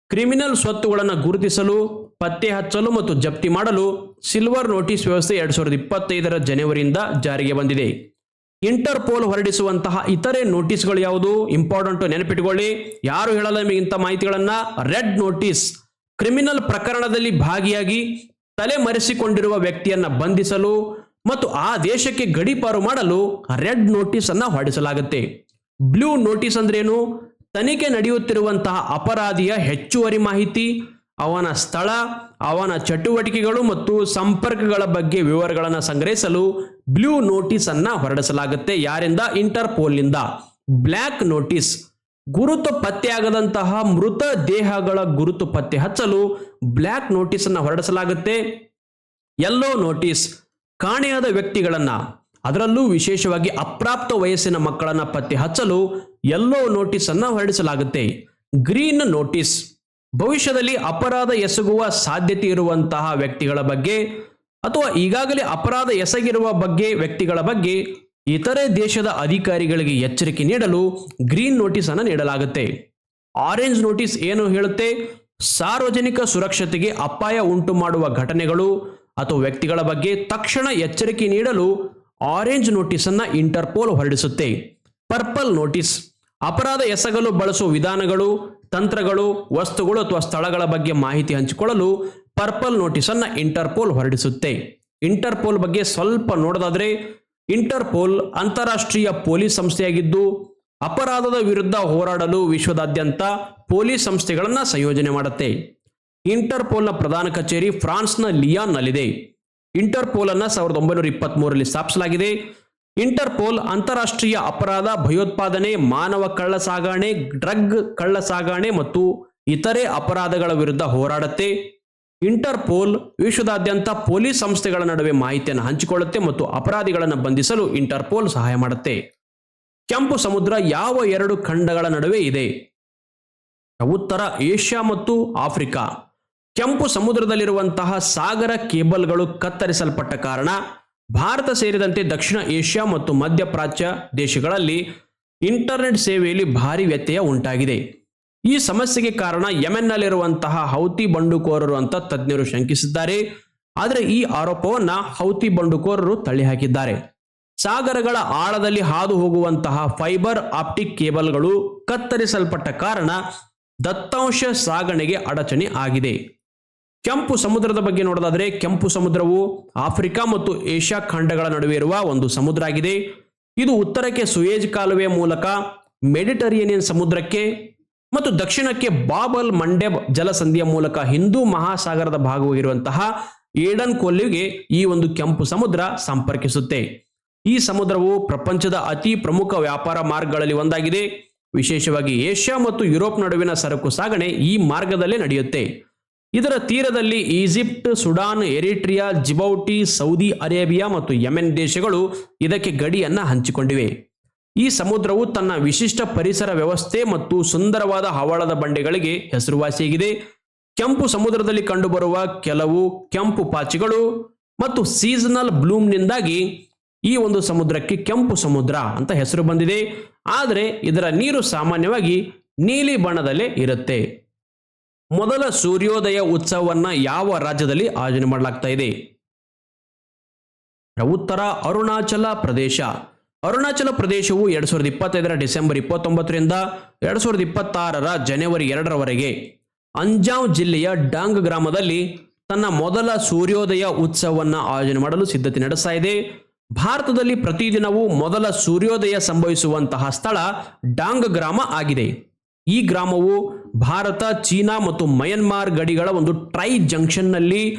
ಕ್ರಿಮಿನಲ್ ಸ್ವತ್ತುಗಳನ್ನು ಗುರುತಿಸಲು, ಪತ್ತೆ ಹಚ್ಚಲು ಮತ್ತು ಜಪ್ತಿ ಮಾಡಲು ಸಿಲ್ವರ್ ನೋಟಿಸ್ ವ್ಯವಸ್ಥೆ ಎರಡ್ ಸಾವಿರದ ಇಪ್ಪತ್ತೈದರ ಜನವರಿಯಿಂದ ಜಾರಿಗೆ ಬಂದಿದೆ. ಇಂಟರ್ಪೋಲ್ ಹೊರಡಿಸುವಂತಹ ಇತರೆ ನೋಟಿಸ್ಗಳು ಯಾವುದು? ಇಂಪಾರ್ಟೆಂಟ್ ನೆನಪಿಟ್ಟುಕೊಳ್ಳಿ ಯಾರು ಹೇಳಲ್ಲ ನಿಮಗೆ ಇಂಥ ಮಾಹಿತಿಗಳನ್ನ? Red notice. ಕ್ರಿಮಿನಲ್ ಪ್ರಕರಣದಲ್ಲಿ ಭಾಗಿಯಾಗಿ ತಲೆಮರೆಸಿಕೊಂಡಿರುವ ವ್ಯಕ್ತಿಯನ್ನ ಬಂಧಿಸಲು ಮತ್ತು ಆ ದೇಶಕ್ಕೆ ಗಡೀಪಾರು ಮಾಡಲು ರೆಡ್ ನೋಟಿಸ್ ಅನ್ನ ಹೊರಡಿಸಲಾಗುತ್ತೆ. ಬ್ಲೂ ನೋಟಿಸ್ ಅಂದ್ರೇನು? ತನಿಖೆ ನಡೆಯುತ್ತಿರುವಂತಹ ಅಪರಾಧಿಯ ಹೆಚ್ಚುವರಿ ಮಾಹಿತಿ ಅವನ ಸ್ಥಳ, ಅವನ ಚಟುವಟಿಕೆಗಳು ಮತ್ತು ಸಂಪರ್ಕಗಳ ಬಗ್ಗೆ ವಿವರಗಳನ್ನು ಸಂಗ್ರಹಿಸಲು ಬ್ಲೂ ನೋಟಿಸ್ ಅನ್ನ ಹೊರಡಿಸಲಾಗುತ್ತೆ. ಯಾರಿಂದ? ಇಂಟರ್ಪೋಲ್ನಿಂದ. Black notice. ಗುರುತು ಪತ್ತೆಯಾಗದಂತಹ ಮೃತ ದೇಹಗಳ ಗುರುತು ಪತ್ತೆ ಹಚ್ಚಲು ಬ್ಲ್ಯಾಕ್ ನೋಟಿಸ್ ಅನ್ನ ಹೊರಡಿಸಲಾಗುತ್ತೆ. Yellow notice. ಕಾಣೆಯಾದ ವ್ಯಕ್ತಿಗಳನ್ನ. ಅದರಲ್ಲೂ ವಿಶೇಷವಾಗಿ ಅಪ್ರಾಪ್ತ ವಯಸ್ಸಿನ ಮಕ್ಕಳನ್ನ ಪತ್ತೆ ಹಚ್ಚಲು ಯೆಲ್ಲೋ ನೋಟಿಸ್ ಅನ್ನ ಹೊರಡಿಸಲಾಗುತ್ತೆ. Green notice. ಭವಿಷ್ಯದಲ್ಲಿ ಅಪರಾಧ ಎಸಗುವ ಸಾಧ್ಯತೆ ಇರುವಂತಹ ವ್ಯಕ್ತಿಗಳ ಬಗ್ಗೆ ಅಥವಾ ಈಗಾಗಲೇ ಅಪರಾಧ ಎಸಗಿರುವ ಬಗ್ಗೆ ವ್ಯಕ್ತಿಗಳ ಬಗ್ಗೆ ಇತರೆ ದೇಶದ ಅಧಿಕಾರಿಗಳಿಗೆ ಎಚ್ಚರಿಕೆ ನೀಡಲು ಗ್ರೀನ್ ನೋಟಿಸ್ ಅನ್ನು ನೀಡಲಾಗುತ್ತೆ. ಆರೆಂಜ್ ನೋಟಿಸ್ ಏನು ಹೇಳುತ್ತೆ? ಸಾರ್ವಜನಿಕ ಸುರಕ್ಷತೆಗೆ ಅಪಾಯ ಉಂಟು ಮಾಡುವ ಘಟನೆಗಳು ಅಥವಾ ವ್ಯಕ್ತಿಗಳ ಬಗ್ಗೆ ತಕ್ಷಣ ಎಚ್ಚರಿಕೆ ನೀಡಲು ಆರೆಂಜ್ ನೋಟಿಸ್ ಅನ್ನ ಇಂಟರ್ಪೋಲ್ ಹೊರಡಿಸುತ್ತೆ. Purple notice. ಅಪರಾಧ ಎಸಗಲು ಬಳಸುವ ವಿಧಾನಗಳು ತಂತ್ರಗಳು, ವಸ್ತುಗಳು ಅಥವಾ ಸ್ಥಳಗಳ ಬಗ್ಗೆ ಮಾಹಿತಿ ಹಂಚಿಕೊಳ್ಳಲು ಪರ್ಪಲ್ ನೋಟಿಸ್ ಅನ್ನ ಇಂಟರ್ಪೋಲ್ ಹೊರಡಿಸುತ್ತೆ. ಇಂಟರ್ಪೋಲ್ ಬಗ್ಗೆ ಸ್ವಲ್ಪ ನೋಡೋದಾದ್ರೆ, ಇಂಟರ್ಪೋಲ್ ಅಂತಾರಾಷ್ಟ್ರೀಯ ಪೊಲೀಸ್ ಸಂಸ್ಥೆಯಾಗಿದ್ದು, ಅಪರಾಧದ ವಿರುದ್ಧ ಹೋರಾಡಲು ವಿಶ್ವದಾದ್ಯಂತ ಪೊಲೀಸ್ ಸಂಸ್ಥೆಗಳನ್ನು ಸಂಯೋಜನೆ ಮಾಡುತ್ತೆ. ಇಂಟರ್ಪೋಲ್ನ ಪ್ರಧಾನ ಕಚೇರಿ ಫ್ರಾನ್ಸ್ನ ಲಿಯಾನ್ನಲ್ಲಿದೆ. ಇಂಟರ್ಪೋಲ್ ಅನ್ನ ಸಾವಿರದ ಒಂಬೈನೂರ ಇಪ್ಪತ್ತ್ ಸ್ಥಾಪಿಸಲಾಗಿದೆ. ಇಂಟರ್ಪೋಲ್ ಅಂತಾರಾಷ್ಟ್ರೀಯ ಅಪರಾಧ, ಭಯೋತ್ಪಾದನೆ, ಮಾನವ ಕಳ್ಳ ಸಾಗಣೆ ಡ್ರಗ್ ಕಳ್ಳ ಸಾಗಣೆ ಮತ್ತು ಇತರೆ ಅಪರಾಧಗಳ ವಿರುದ್ಧ ಹೋರಾಡುತ್ತೆ. ಇಂಟರ್ಪೋಲ್ ವಿಶ್ವದಾದ್ಯಂತ ಪೊಲೀಸ್ ಸಂಸ್ಥೆಗಳ ನಡುವೆ ಮಾಹಿತಿಯನ್ನು ಹಂಚಿಕೊಳ್ಳುತ್ತೆ ಮತ್ತು ಅಪರಾಧಿಗಳನ್ನು ಬಂಧಿಸಲು ಇಂಟರ್ಪೋಲ್ ಸಹಾಯ ಮಾಡುತ್ತೆ. ಕೆಂಪು ಸಮುದ್ರ ಯಾವ ಎರಡು ಖಂಡಗಳ ನಡುವೆ ಇದೆ? ಉತ್ತರ ಏಷ್ಯಾ ಮತ್ತು ಆಫ್ರಿಕಾ. ಕೆಂಪು ಸಮುದ್ರದಲ್ಲಿರುವಂತಹ ಸಾಗರ ಕೇಬಲ್ಗಳು ಕತ್ತರಿಸಲ್ಪಟ್ಟ ಕಾರಣ ಭಾರತ ಸೇರಿದಂತೆ ದಕ್ಷಿಣ ಏಷ್ಯಾ ಮತ್ತು ಮಧ್ಯಪ್ರಾಚ್ಯ ದೇಶಗಳಲ್ಲಿ ಇಂಟರ್ನೆಟ್ ಸೇವೆಯಲ್ಲಿ ಭಾರಿ ವ್ಯತ್ಯಯ ಉಂಟಾಗಿದೆ. ಈ ಸಮಸ್ಯೆಗೆ ಕಾರಣ ಯಮೆನ್ನಲ್ಲಿರುವಂತಹ ಹೌತಿ ಬಂಡುಕೋರರು ಅಂತ ತಜ್ಞರು ಶಂಕಿಸಿದ್ದಾರೆ. ಆದರೆ ಈ ಆರೋಪವನ್ನು ಹೌತಿ ಬಂಡುಕೋರರು ತಳ್ಳಿಹಾಕಿದ್ದಾರೆ. ಸಾಗರಗಳ ಆಳದಲ್ಲಿ ಹಾದು ಹೋಗುವಂತಹ ಫೈಬರ್ ಆಪ್ಟಿಕ್ ಕೇಬಲ್ಗಳು ಕತ್ತರಿಸಲ್ಪಟ್ಟ ಕಾರಣ ದತ್ತಾಂಶ ಸಾಗಣೆಗೆ ಅಡಚಣೆ ಆಗಿದೆ. ಕೆಂಪು ಸಮುದ್ರದ ಬಗ್ಗೆ ನೋಡೋದಾದ್ರೆ ಕೆಂಪು ಸಮುದ್ರವು ಆಫ್ರಿಕಾ ಮತ್ತು ಏಷ್ಯಾ ಖಂಡಗಳ ನಡುವೆ ಇರುವ ಒಂದು ಸಮುದ್ರ ಆಗಿದೆ ಇದು ಉತ್ತರಕ್ಕೆ ಸುಯೇಜ್ ಕಾಲುವೆಯ ಮೂಲಕ ಮೆಡಿಟರೇನಿಯನ್ ಸಮುದ್ರಕ್ಕೆ ಮತ್ತು ದಕ್ಷಿಣಕ್ಕೆ ಬಾಬಲ್ ಮಂಡೆಬ್ ಜಲಸಂಧಿಯ ಮೂಲಕ ಹಿಂದೂ ಮಹಾಸಾಗರದ ಭಾಗವಾಗಿರುವಂತಹ ಏಡನ್ ಕೊಲ್ಲಿಗೆ ಈ ಒಂದು ಕೆಂಪು ಸಮುದ್ರ ಸಂಪರ್ಕಿಸುತ್ತೆ. ಈ ಸಮುದ್ರವು ಪ್ರಪಂಚದ ಅತಿ ಪ್ರಮುಖ ವ್ಯಾಪಾರ ಮಾರ್ಗಗಳಲ್ಲಿ ಒಂದಾಗಿದೆ. ವಿಶೇಷವಾಗಿ ಏಷ್ಯಾ ಮತ್ತು ಯುರೋಪ್ ನಡುವಿನ ಸರಕು ಸಾಗಣೆ ಈ ಮಾರ್ಗದಲ್ಲೇ ನಡೆಯುತ್ತೆ. ಇದರ ತೀರದಲ್ಲಿ Egypt, Sudan, Eritrea, Djibouti, Saudi Arabia ಮತ್ತು ಯೆಮೆನ್ ದೇಶಗಳು ಇದಕ್ಕೆ ಗಡಿಯನ್ನ ಹಂಚಿಕೊಂಡಿವೆ. ಈ ಸಮುದ್ರವು ತನ್ನ ವಿಶಿಷ್ಟ ಪರಿಸರ ವ್ಯವಸ್ಥೆ ಮತ್ತು ಸುಂದರವಾದ ಹವಳದ ಬಂಡೆಗಳಿಗೆ ಹೆಸರುವಾಸಿಯಾಗಿದೆ. ಕೆಂಪು ಸಮುದ್ರದಲ್ಲಿ ಕಂಡುಬರುವ ಕೆಲವು ಕೆಂಪು ಪಾಚಿಗಳು ಮತ್ತು ಸೀಸನಲ್ ಬ್ಲೂಮ್ನಿಂದಾಗಿ ಈ ಒಂದು ಸಮುದ್ರಕ್ಕೆ ಕೆಂಪು ಸಮುದ್ರ ಅಂತ ಹೆಸರು ಬಂದಿದೆ. ಆದರೆ ಇದರ ನೀರು ಸಾಮಾನ್ಯವಾಗಿ ನೀಲಿ ಬಣ್ಣದಲ್ಲೇ ಇರುತ್ತೆ. ಮೊದಲ ಸೂರ್ಯೋದಯ ಉತ್ಸವವನ್ನ ಯಾವ ರಾಜ್ಯದಲ್ಲಿ ಆಯೋಜನೆ ಮಾಡಲಾಗ್ತಾ ಇದೆ? ಉತ್ತರ ಅರುಣಾಚಲ ಪ್ರದೇಶ. ಅರುಣಾಚಲ ಪ್ರದೇಶವು ಎರಡ್ ಸಾವಿರದ ಇಪ್ಪತ್ತೈದರ ಡಿಸೆಂಬರ್ ಇಪ್ಪತ್ತೊಂಬತ್ತರಿಂದ ಎರಡ್ ಸಾವಿರದ ಇಪ್ಪತ್ತಾರರ ಜನವರಿ ಎರಡರವರೆಗೆ ಅಂಜಾವ್ ಜಿಲ್ಲೆಯ ಡಾಂಗ್ ಗ್ರಾಮದಲ್ಲಿ ತನ್ನ ಮೊದಲ ಸೂರ್ಯೋದಯ ಉತ್ಸವವನ್ನ ಆಯೋಜನೆ ಮಾಡಲು ಸಿದ್ಧತೆ ನಡೆಸ್ತಾ ಇದೆ. ಭಾರತದಲ್ಲಿ ಪ್ರತಿದಿನವೂ ಮೊದಲ ಸೂರ್ಯೋದಯ ಸಂಭವಿಸುವಂತಹ ಸ್ಥಳ ಡಾಂಗ್ ಗ್ರಾಮ ಆಗಿದೆ. ಈ ಗ್ರಾಮವು ಭಾರತ, ಚೀನಾ ಮತ್ತು ಮಯನ್ಮಾರ್ ಗಡಿಗಳ ಒಂದು ಟ್ರೈ ಜಂಕ್ಷನ್ನಲ್ಲಿ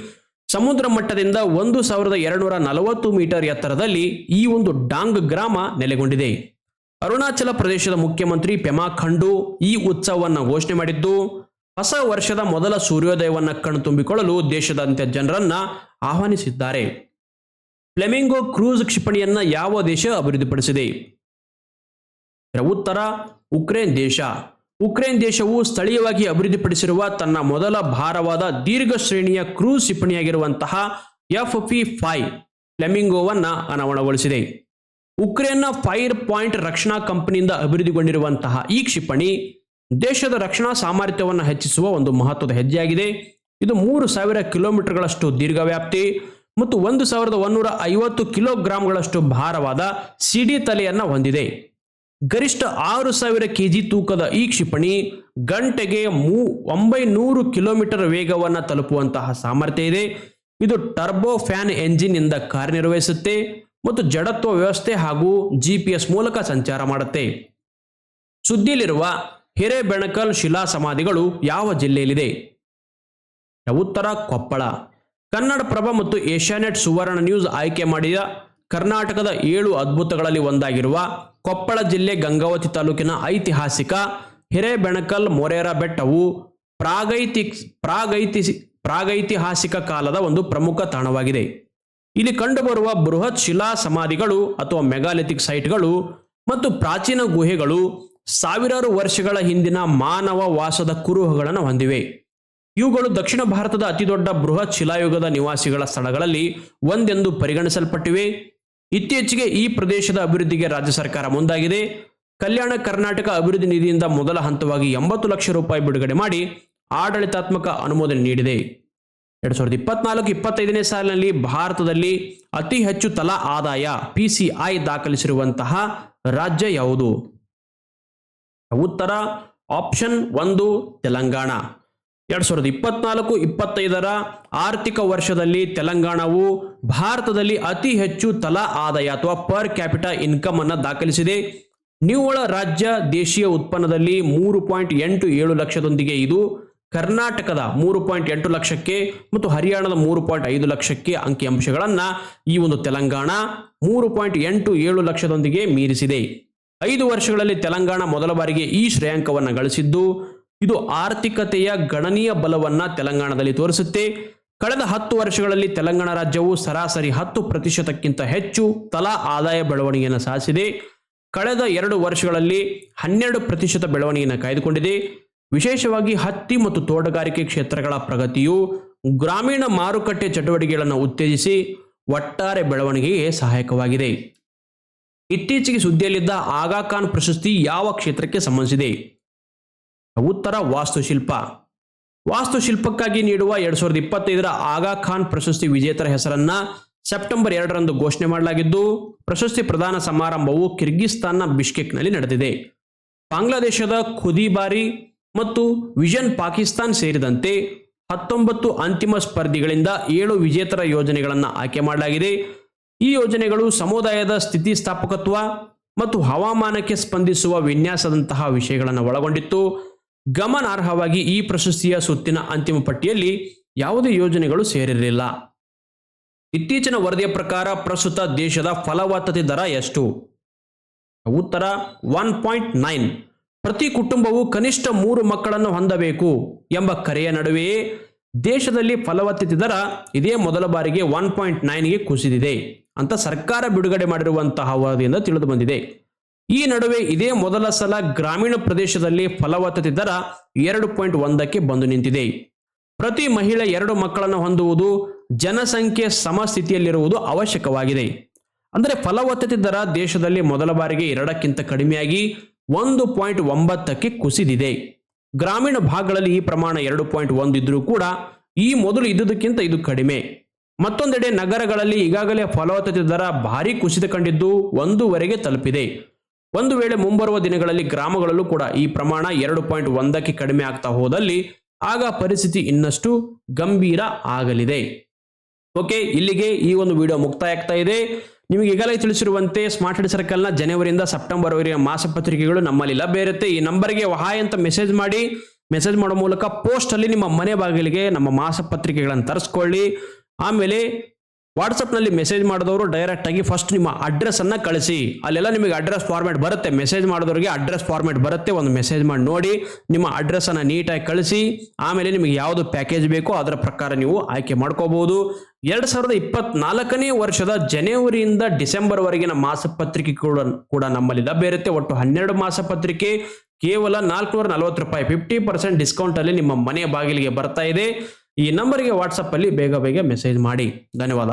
ಸಮುದ್ರ ಮಟ್ಟದಿಂದ ಒಂದು ಸಾವಿರದ ಎರಡುನೂರ ನಲವತ್ತು ಮೀಟರ್ ಎತ್ತರದಲ್ಲಿ ಈ ಒಂದು ಡಾಂಗ್ ಗ್ರಾಮ ನೆಲೆಗೊಂಡಿದೆ. ಅರುಣಾಚಲ ಪ್ರದೇಶದ ಮುಖ್ಯಮಂತ್ರಿ ಪೆಮಾ ಖಂಡು ಈ ಉತ್ಸವವನ್ನು ಘೋಷಣೆ ಮಾಡಿದ್ದು, ಹೊಸ ವರ್ಷದ ಮೊದಲ ಸೂರ್ಯೋದಯವನ್ನು ಕಣ್ತುಂಬಿಕೊಳ್ಳಲು ದೇಶದಾದ್ಯಂತ ಜನರನ್ನ ಆಹ್ವಾನಿಸಿದ್ದಾರೆ. ಫ್ಲೆಮಿಂಗೋ ಕ್ರೂಸ್ ಕ್ಷಿಪಣಿಯನ್ನ ಯಾವ ದೇಶ ಅಭಿವೃದ್ಧಿಪಡಿಸಿದೆ? ಉತ್ತರ, ಉಕ್ರೇನ್ ದೇಶ. ಉಕ್ರೇನ್ ದೇಶವು ಸ್ಥಳೀಯವಾಗಿ ಅಭಿವೃದ್ಧಿಪಡಿಸಿರುವ ತನ್ನ ಮೊದಲ ಭಾರವಾದ ದೀರ್ಘ ಶ್ರೇಣಿಯ ಕ್ರೂಸ್ ಕ್ಷಿಪಣಿಯಾಗಿರುವಂತಹ ಎಫ್ ಪಿ ಫೈವ್ ಫ್ಲೆಮಿಂಗೋವನ್ನ ಅನಾವರಣಗೊಳಿಸಿದೆ. ಉಕ್ರೇನ್ನ ಫೈರ್ ಪಾಯಿಂಟ್ ರಕ್ಷಣಾ ಕಂಪನಿಯಿಂದ ಅಭಿವೃದ್ಧಿಗೊಂಡಿರುವಂತಹ ಈ ಕ್ಷಿಪಣಿ ದೇಶದ ರಕ್ಷಣಾ ಸಾಮರ್ಥ್ಯವನ್ನು ಹೆಚ್ಚಿಸುವ ಒಂದು ಮಹತ್ವದ ಹೆಜ್ಜೆಯಾಗಿದೆ. ಇದು ಮೂರು ಸಾವಿರ ಕಿಲೋಮೀಟರ್ಗಳಷ್ಟು ದೀರ್ಘ ವ್ಯಾಪ್ತಿ ಮತ್ತು ಒಂದು ಸಾವಿರದ ಒಂದೂರ ಐವತ್ತು ಕಿಲೋಗ್ರಾಂಗಳಷ್ಟು ಭಾರವಾದ ಸಿಡಿ ತಲೆಯನ್ನು ಹೊಂದಿದೆ. ಗರಿಷ್ಠ ಆರು ಸಾವಿರ ಕೆಜಿ ತೂಕದ ಈ ಕ್ಷಿಪಣಿ ಗಂಟೆಗೆ ಮೂ, ಒಂಬೈನೂರು ಕಿಲೋಮೀಟರ್ ವೇಗವನ್ನು ತಲುಪುವಂತಹ ಸಾಮರ್ಥ್ಯ ಇದೆ. ಇದು ಟರ್ಬೋ ಫ್ಯಾನ್ ಎಂಜಿನ್ ಇಂದ ಕಾರ್ಯನಿರ್ವಹಿಸುತ್ತೆ ಮತ್ತು ಜಡತ್ವ ವ್ಯವಸ್ಥೆ ಹಾಗೂ ಜಿಪಿಎಸ್ ಮೂಲಕ ಸಂಚಾರ ಮಾಡುತ್ತೆ. ಸುದ್ದಿಯಲ್ಲಿರುವ ಹಿರೇಬೆಣಕಲ್ ಶಿಲಾ ಸಮಾಧಿಗಳು ಯಾವ ಜಿಲ್ಲೆಯಲ್ಲಿದೆ? ಉತ್ತರ ಕೊಪ್ಪಳ. ಕನ್ನಡಪ್ರಭ ಮತ್ತು ಏಷ್ಯಾನೆಟ್ ಸುವರ್ಣ ನ್ಯೂಸ್ ಆಯ್ಕೆ ಮಾಡಿದ ಕರ್ನಾಟಕದ ಏಳು ಅದ್ಭುತಗಳಲ್ಲಿ ಒಂದಾಗಿರುವ ಕೊಪ್ಪಳ ಜಿಲ್ಲೆ ಗಂಗಾವತಿ ತಾಲೂಕಿನ ಐತಿಹಾಸಿಕ ಹಿರೇಬೆಣಕಲ್ ಮೊರೇರ ಬೆಟ್ಟವು ಪ್ರಾಗೈತಿ ಪ್ರಾಗೈತಿ ಪ್ರಾಗೈತಿಹಾಸಿಕ ಕಾಲದ ಒಂದು ಪ್ರಮುಖ ತಾಣವಾಗಿದೆ. ಇಲ್ಲಿ ಕಂಡುಬರುವ ಬೃಹತ್ ಶಿಲಾ ಸಮಾಧಿಗಳು ಅಥವಾ ಮೆಗಾಲಿಥಿಕ್ ಸೈಟ್ಗಳು ಮತ್ತು ಪ್ರಾಚೀನ ಗುಹೆಗಳು ಸಾವಿರಾರು ವರ್ಷಗಳ ಹಿಂದಿನ ಮಾನವ ವಾಸದ ಕುರುಹುಗಳನ್ನು ಹೊಂದಿವೆ. ಇವುಗಳು ದಕ್ಷಿಣ ಭಾರತದ ಅತಿದೊಡ್ಡ ಬೃಹತ್ ಶಿಲಾಯುಗದ ನಿವಾಸಿಗಳ ಸ್ಥಳಗಳಲ್ಲಿ ಒಂದೆಂದು ಪರಿಗಣಿಸಲ್ಪಟ್ಟಿವೆ. ಇತ್ತೀಚೆಗೆ ಈ ಪ್ರದೇಶದ ಅಭಿವೃದ್ಧಿಗೆ ರಾಜ್ಯ ಸರ್ಕಾರ ಮುಂದಾಗಿದೆ. ಕಲ್ಯಾಣ ಕರ್ನಾಟಕ ಅಭಿವೃದ್ಧಿ ನಿಧಿಯಿಂದ ಮೊದಲ ಹಂತವಾಗಿ ಎಂಬತ್ತು ಲಕ್ಷ ರೂಪಾಯಿ ಬಿಡುಗಡೆ ಮಾಡಿ ಆಡಳಿತಾತ್ಮಕ ಅನುಮೋದನೆ ನೀಡಿದೆ. ಎರಡ್ ಸಾವಿರದ ಇಪ್ಪತ್ನಾಲ್ಕು ಇಪ್ಪತ್ತೈದನೇ ಸಾಲಿನಲ್ಲಿ ಭಾರತದಲ್ಲಿ ಅತಿ ಹೆಚ್ಚು ತಲಾ ಆದಾಯ ಪಿಸಿಐ ದಾಖಲಿಸಿರುವಂತಹ ರಾಜ್ಯ ಯಾವುದು? ಉತ್ತರ, ಆಪ್ಷನ್ ಒಂದು, ತೆಲಂಗಾಣ. ಎರಡ್ ಸಾವಿರದ ಇಪ್ಪತ್ನಾಲ್ಕು, ಇಪ್ಪತ್ತೈದರ ಆರ್ಥಿಕ ವರ್ಷದಲ್ಲಿ ತೆಲಂಗಾಣವು ಭಾರತದಲ್ಲಿ ಅತಿ ಹೆಚ್ಚು ತಲಾ ಆದಾಯ ಅಥವಾ ಪರ್ ಕ್ಯಾಪಿಟಾ ಇನ್ಕಮ್ ಅನ್ನು ದಾಖಲಿಸಿದೆ. ನಿವ್ವಳ ರಾಜ್ಯ ದೇಶೀಯ ಉತ್ಪನ್ನದಲ್ಲಿ ಮೂರು ಪಾಯಿಂಟ್ ಎಂಟು ಏಳು ಲಕ್ಷದೊಂದಿಗೆ ಇದು, ಕರ್ನಾಟಕದ ಮೂರು ಪಾಯಿಂಟ್ ಎಂಟು ಲಕ್ಷಕ್ಕೆ ಮತ್ತು ಹರಿಯಾಣದ ಮೂರು ಪಾಯಿಂಟ್ ಐದು ಲಕ್ಷಕ್ಕೆ ಅಂಕಿಅಂಶಗಳನ್ನು ಈ ಒಂದು ತೆಲಂಗಾಣ ಮೂರು ಪಾಯಿಂಟ್ ಎಂಟು ಏಳು ಲಕ್ಷದೊಂದಿಗೆ ಮೀರಿಸಿದೆ. ಐದು ವರ್ಷಗಳಲ್ಲಿ ತೆಲಂಗಾಣ ಮೊದಲ ಬಾರಿಗೆ ಈ ಶ್ರೇಯಾಂಕವನ್ನು ಗಳಿಸಿದ್ದು ಇದು ಆರ್ಥಿಕತೆಯ ಗಣನೀಯ ಬಲವನ್ನ ತೆಲಂಗಾಣದಲ್ಲಿ ತೋರಿಸುತ್ತೆ. ಕಳೆದ ಹತ್ತು ವರ್ಷಗಳಲ್ಲಿ ತೆಲಂಗಾಣ ರಾಜ್ಯವು ಸರಾಸರಿ ಹತ್ತು ಪ್ರತಿಶತಕ್ಕಿಂತ ಹೆಚ್ಚು ತಲಾ ಆದಾಯ ಬೆಳವಣಿಗೆಯನ್ನು ಸಾಧಿಸಿದೆ. ಕಳೆದ ಎರಡು ವರ್ಷಗಳಲ್ಲಿ ಹನ್ನೆರಡು ಪ್ರತಿಶತ ಬೆಳವಣಿಗೆಯನ್ನು ಕಾಯ್ದುಕೊಂಡಿದೆ. ವಿಶೇಷವಾಗಿ ಹತ್ತಿ ಮತ್ತು ತೋಟಗಾರಿಕೆ ಕ್ಷೇತ್ರಗಳ ಪ್ರಗತಿಯು ಗ್ರಾಮೀಣ ಮಾರುಕಟ್ಟೆ ಚಟುವಟಿಕೆಗಳನ್ನು ಉತ್ತೇಜಿಸಿ ಒಟ್ಟಾರೆ ಬೆಳವಣಿಗೆಗೆ ಸಹಾಯಕವಾಗಿದೆ. ಇತ್ತೀಚೆಗೆ ಸುದ್ದಿಯಲ್ಲಿದ್ದ ಆಗಾಖಾನ್ ಪ್ರಶಸ್ತಿ ಯಾವ ಕ್ಷೇತ್ರಕ್ಕೆ ಸಂಬಂಧಿಸಿದೆ? ಉತ್ತರ ವಾಸ್ತುಶಿಲ್ಪ. ವಾಸ್ತುಶಿಲ್ಪಕ್ಕಾಗಿ ನೀಡುವ ಎರಡ್ ಸಾವಿರದ ಇಪ್ಪತ್ತೈದರ ಆಗಾ ಖಾನ್ ಪ್ರಶಸ್ತಿ ವಿಜೇತರ ಹೆಸರನ್ನ ಸೆಪ್ಟೆಂಬರ್ ಎರಡರಂದು ಘೋಷಣೆ ಮಾಡಲಾಗಿದ್ದು, ಪ್ರಶಸ್ತಿ ಪ್ರದಾನ ಸಮಾರಂಭವು ಕಿರ್ಗಿಸ್ತಾನ್ನ ಬಿಷ್ಕೆಕ್ನಲ್ಲಿ ನಡೆದಿದೆ. ಬಾಂಗ್ಲಾದೇಶದ ಖುದಿಬಾರಿ ಮತ್ತು ವಿಷನ್ ಪಾಕಿಸ್ತಾನ್ ಸೇರಿದಂತೆ ಹತ್ತೊಂಬತ್ತು ಅಂತಿಮ ಸ್ಪರ್ಧಿಗಳಿಂದ ಏಳು ವಿಜೇತರ ಯೋಜನೆಗಳನ್ನು ಆಯ್ಕೆ ಮಾಡಲಾಗಿದೆ. ಈ ಯೋಜನೆಗಳು ಸಮುದಾಯದ ಸ್ಥಿತಿಸ್ಥಾಪಕತ್ವ ಮತ್ತು ಹವಾಮಾನಕ್ಕೆ ಸ್ಪಂದಿಸುವ ವಿನ್ಯಾಸದಂತಹ ವಿಷಯಗಳನ್ನು ಒಳಗೊಂಡಿತ್ತು. ಗಮನಾರ್ಹವಾಗಿ ಈ ಪ್ರಶಸ್ತಿಯ ಸುತ್ತಿನ ಅಂತಿಮ ಪಟ್ಟಿಯಲ್ಲಿ ಯಾವುದೇ ಯೋಜನೆಗಳು ಸೇರಿರಲಿಲ್ಲ. ಇತ್ತೀಚಿನ ವರದಿಯ ಪ್ರಕಾರ ಪ್ರಸ್ತುತ ದೇಶದ ಫಲವತ್ತತೆ ದರ ಎಷ್ಟು? ಉತ್ತರ, ಒನ್ ಪಾಯಿಂಟ್ ನೈನ್. ಪ್ರತಿ ಕುಟುಂಬವು ಕನಿಷ್ಠ ಮೂರು ಮಕ್ಕಳನ್ನು ಹೊಂದಬೇಕು ಎಂಬ ಕರೆಯ ನಡುವೆಯೇ ದೇಶದಲ್ಲಿ ಫಲವತ್ತತೆ ದರ ಇದೇ ಮೊದಲ ಬಾರಿಗೆ ಒನ್ ಪಾಯಿಂಟ್ ನೈನ್ಗೆ ಕುಸಿದಿದೆ ಅಂತ ಸರ್ಕಾರ ಬಿಡುಗಡೆ ಮಾಡಿರುವಂತಹ ವರದಿಯಿಂದ ತಿಳಿದು ಬಂದಿದೆ. ಈ ನಡುವೆ ಇದೇ ಮೊದಲ ಸಲ ಗ್ರಾಮೀಣ ಪ್ರದೇಶದಲ್ಲಿ ಫಲವತ್ತತೆ ದರ ಎರಡು ಪಾಯಿಂಟ್ ಒಂದಕ್ಕೆ ಬಂದು ನಿಂತಿದೆ. ಪ್ರತಿ ಮಹಿಳೆ ಎರಡು ಮಕ್ಕಳನ್ನು ಹೊಂದುವುದು ಜನಸಂಖ್ಯೆ ಸಮಸ್ಥಿತಿಯಲ್ಲಿರುವುದು ಅವಶ್ಯಕವಾಗಿದೆ. ಅಂದರೆ ಫಲವತ್ತತೆ ದರ ದೇಶದಲ್ಲಿ ಮೊದಲ ಬಾರಿಗೆ ಎರಡಕ್ಕಿಂತ ಕಡಿಮೆಯಾಗಿ ಒಂದು ಪಾಯಿಂಟ್ ಒಂಬತ್ತಕ್ಕೆ ಕುಸಿದಿದೆ. ಗ್ರಾಮೀಣ ಭಾಗಗಳಲ್ಲಿ ಈ ಪ್ರಮಾಣ ಎರಡು ಪಾಯಿಂಟ್ ಒಂದು ಇದ್ರೂ ಕೂಡ ಈ ಮೊದಲು ಇದ್ದುದಕ್ಕಿಂತ ಇದು ಕಡಿಮೆ. ಮತ್ತೊಂದೆಡೆ ನಗರಗಳಲ್ಲಿ ಈಗಾಗಲೇ ಫಲವತ್ತತೆ ದರ ಭಾರಿ ಕುಸಿತ ಕಂಡಿದ್ದು ಒಂದೂವರೆಗೆ ತಲುಪಿದೆ. ಒಂದು ವೇಳೆ ಮುಂಬರುವ ದಿನಗಳಲ್ಲಿ ಗ್ರಾಮಗಳಲ್ಲೂ ಕೂಡ ಈ ಪ್ರಮಾಣ ಎರಡು ಪಾಯಿಂಟ್ ಒಂದಕ್ಕೆ ಕಡಿಮೆ ಆಗ್ತಾ ಹೋದಲ್ಲಿ ಆಗ ಪರಿಸ್ಥಿತಿ ಇನ್ನಷ್ಟು ಗಂಭೀರ ಆಗಲಿದೆ. ಓಕೆ, ಇಲ್ಲಿಗೆ ಈ ಒಂದು ವಿಡಿಯೋ ಮುಕ್ತಾಯ ಆಗ್ತಾ ಇದೆ. ನಿಮಗೆ ಈಗಲೇ ತಿಳಿಸಿರುವಂತೆ ಸ್ಮಾರ್ಟ್ ಹೆಡ್ ಸರ್ಕಲ್ನ ಜನವರಿಯಿಂದ ಸೆಪ್ಟೆಂಬರ್ ವರೆಗೆ ಮಾಸಪತ್ರಿಕೆಗಳು ನಮ್ಮಲ್ಲಿ ಲಭ್ಯ ಇರುತ್ತೆ. ಈ ನಂಬರ್ಗೆ ವಹಾಯ್ ಅಂತ ಮೆಸೇಜ್ ಮಾಡಿ. ಮೆಸೇಜ್ ಮಾಡೋ ಮೂಲಕ ಪೋಸ್ಟ್ ಅಲ್ಲಿ ನಿಮ್ಮ ಮನೆ ಬಾಗಿಲಿಗೆ ನಮ್ಮ ಮಾಸಪತ್ರಿಕೆಗಳನ್ನು ತರಿಸ್ಕೊಳ್ಳಿ. ಆಮೇಲೆ ವಾಟ್ಸಪ್ನಲ್ಲಿ ಮೆಸೇಜ್ ಮಾಡಿದವರು ಡೈರೆಕ್ಟ್ ಆಗಿ ಫಸ್ಟ್ ನಿಮ್ಮ ಅಡ್ರೆಸ್ ಅನ್ನ ಕಳಿಸಿ. ಅಲ್ಲೆಲ್ಲ ನಿಮಗೆ ಅಡ್ರೆಸ್ ಫಾರ್ಮ್ಯಾಟ್ ಬರುತ್ತೆ. ಮೆಸೇಜ್ ಮಾಡಿದವರಿಗೆ ಅಡ್ರೆಸ್ ಫಾರ್ಮ್ಯಾಟ್ ಬರುತ್ತೆ. ಒಂದು ಮೆಸೇಜ್ ಮಾಡಿ ನೋಡಿ, ನಿಮ್ಮ ಅಡ್ರೆಸ್ ಅನ್ನ ನೀಟಾಗಿ ಕಳಿಸಿ, ಆಮೇಲೆ ನಿಮಗೆ ಯಾವುದು ಪ್ಯಾಕೇಜ್ ಬೇಕೋ ಅದರ ಪ್ರಕಾರ ನೀವು ಆಯ್ಕೆ ಮಾಡ್ಕೋಬಹುದು ಎರಡು ಸಾವಿರದ ಇಪ್ಪತ್ನಾಲ್ಕನೇ ವರ್ಷದ ಜನವರಿಯಿಂದ ಡಿಸೆಂಬರ್ ವರೆಗಿನ ಮಾಸಪತ್ರಿಕೆ ಕೂಡ ಕೂಡ ನಮ್ಮಲ್ಲಿ ಲಭ್ಯ ಒಟ್ಟು ಹನ್ನೆರಡು ಮಾಸಪತ್ರಿಕೆ ಕೇವಲ ನಾಲ್ಕುನೂರ ನಲವತ್ತು ರೂಪಾಯಿ ಫಿಫ್ಟಿ ಪರ್ಸೆಂಟ್ ಡಿಸ್ಕೌಂಟ್ ಅಲ್ಲಿ ನಿಮ್ಮ ಮನೆಯ ಬಾಗಿಲಿಗೆ ಬರ್ತಾ ಇದೆ. ಈ ನಂಬರ್ಗೆ ವಾಟ್ಸಪ್ ಅಲ್ಲಿ ಬೇಗ ಬೇಗ ಮೆಸೇಜ್ ಮಾಡಿ. ಧನ್ಯವಾದ.